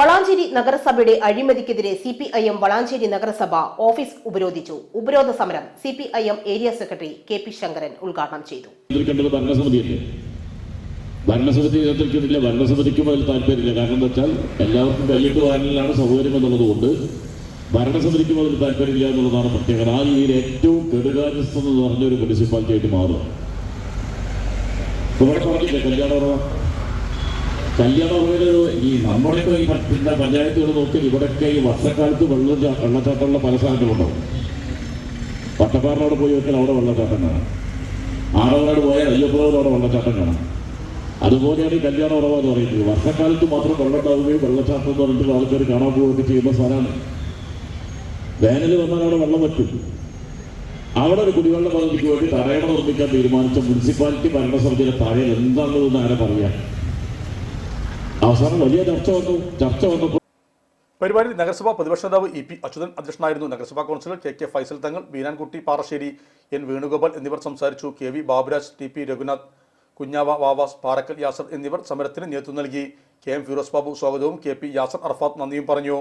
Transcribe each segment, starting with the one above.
വളാഞ്ചേരി നഗരസഭയുടെ അഴിമതിക്കെതിരെ C P I M Valanchery നഗരസഭ ഓഫീസ് ഉപരോധിച്ചു. ഉപരോധ സമരം C P I M area secretary K P Sankaran ഉദ്ഘാടനം ചെയ്തു. ഭരണസമിതി നിയന്ത്രിക്കുന്നില്ല ഭരണസമിതിക്കും അതിൽ താല്പര്യമില്ല. കാരണം എന്താ വെച്ചാൽ എല്ലാവർക്കും കൈയിട്ട് വാങ്ങലിലാണ് സൗകര്യം എന്നുള്ളത് കൊണ്ട് ഭരണസമിതിക്കും അതിൽ താല്പര്യമില്ല എന്നുള്ളതാണ് പ്രത്യേകത. ആ രീതിയിൽ ഏറ്റവും കെടുകാര്യസ്ഥം എന്ന് പറഞ്ഞ ഒരു മുനിസിപ്പാലിറ്റി ആയിട്ട് മാറും ഇവിടെ പറഞ്ഞില്ലേ കല്യാണ കല്യാണ ഈ നമ്മുടെയൊക്കെ ഈ പിന്നെ പഞ്ചായത്തുകൾ നോക്കി ഇവിടെയൊക്കെ ഈ വർഷക്കാലത്ത് വെള്ളം വെള്ളച്ചാട്ടമുള്ള പല സ്ഥലങ്ങളുണ്ടാവും. പട്ടപ്പാറിനോട് പോയി വെച്ചാൽ അവിടെ വെള്ളച്ചാട്ടം കാണാം. ആറവനാട് പോയാൽ അയ്യപ്പുറോട് അവിടെ വെള്ളച്ചാട്ടം കാണാം. അതുപോലെയാണ് ഈ കല്യാണ ഉറവ എന്ന് പറയുന്നത്. വർഷക്കാലത്ത് മാത്രം വെള്ളമുണ്ടാവുകയും വെള്ളച്ചാട്ടം എന്ന് പറഞ്ഞിട്ട് ആൾക്കാർ കാണാൻ പോവുകയൊക്കെ ചെയ്യുന്ന സ്ഥലമാണ്. വേനൽ വന്നാൽ അവിടെ വെള്ളം പറ്റും അവിടെ ഒരു കുടിവെള്ള പദ്ധതിക്ക് വേണ്ടി തടയണ നിർമ്മിക്കാൻ തീരുമാനിച്ച മുനിസിപ്പാലിറ്റി ഭരണസമിതിയുടെ താഴെ എന്താണെന്ന് ആരെ പറയാം? അവസാനം വലിയ ചർച്ച വന്നു. ചർച്ച വന്നപ്പോൾ പരിപാടിയിൽ നഗരസഭാ പ്രതിപക്ഷ നേതാവ് ഇ പി അച്യുതൻ അധ്യക്ഷനായിരുന്നു നഗരസഭാ കൗൺസിലർ കെ കെ ഫൈസൽ തങ്ങൾ വീരാൻകുട്ടി പാറശ്ശേരി എൻ വേണുഗോപാൽ എന്നിവർ സംസാരിച്ചു. K V Baburaj T P Raghunath Kunjava Vavas Parakkal Yasar എന്നിവർ സമരത്തിന് നേതൃത്വം നൽകി. കെ എം ഫിറോസ് ബാബു സ്വാഗതവും. കെ പി യാസർ അർഫാത്ത് നന്ദിയും പറഞ്ഞു.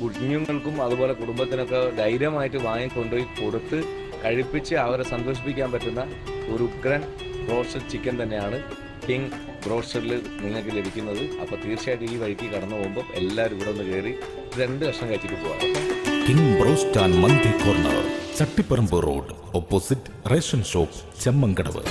കുഞ്ഞുങ്ങൾക്കും അതുപോലെ കുടുംബത്തിനൊക്കെ ധൈര്യമായിട്ട് വാങ്ങിക്കൊണ്ടുപോയി കൊടുത്ത് കഴിപ്പിച്ച് അവരെ സന്തോഷിപ്പിക്കാൻ പറ്റുന്ന ഒരു ഉഗ്രൻ റോസ്റ്റഡ് ചിക്കൻ തന്നെയാണ് കിങ് ബ്രോസ്റ്ററിൽ നിങ്ങൾക്ക് ലഭിക്കുന്നത്. അപ്പോൾ തീർച്ചയായിട്ടും ഈ വഴിക്ക് കടന്നു പോകുമ്പോൾ എല്ലാവരും ഇവിടെ ഒന്ന് കയറി രണ്ട് കഷ്ണം കഴിച്ചിട്ട് പോകാം. King broast and mandi corner Chattiparamba road opposite ration shop Chemmankadavu.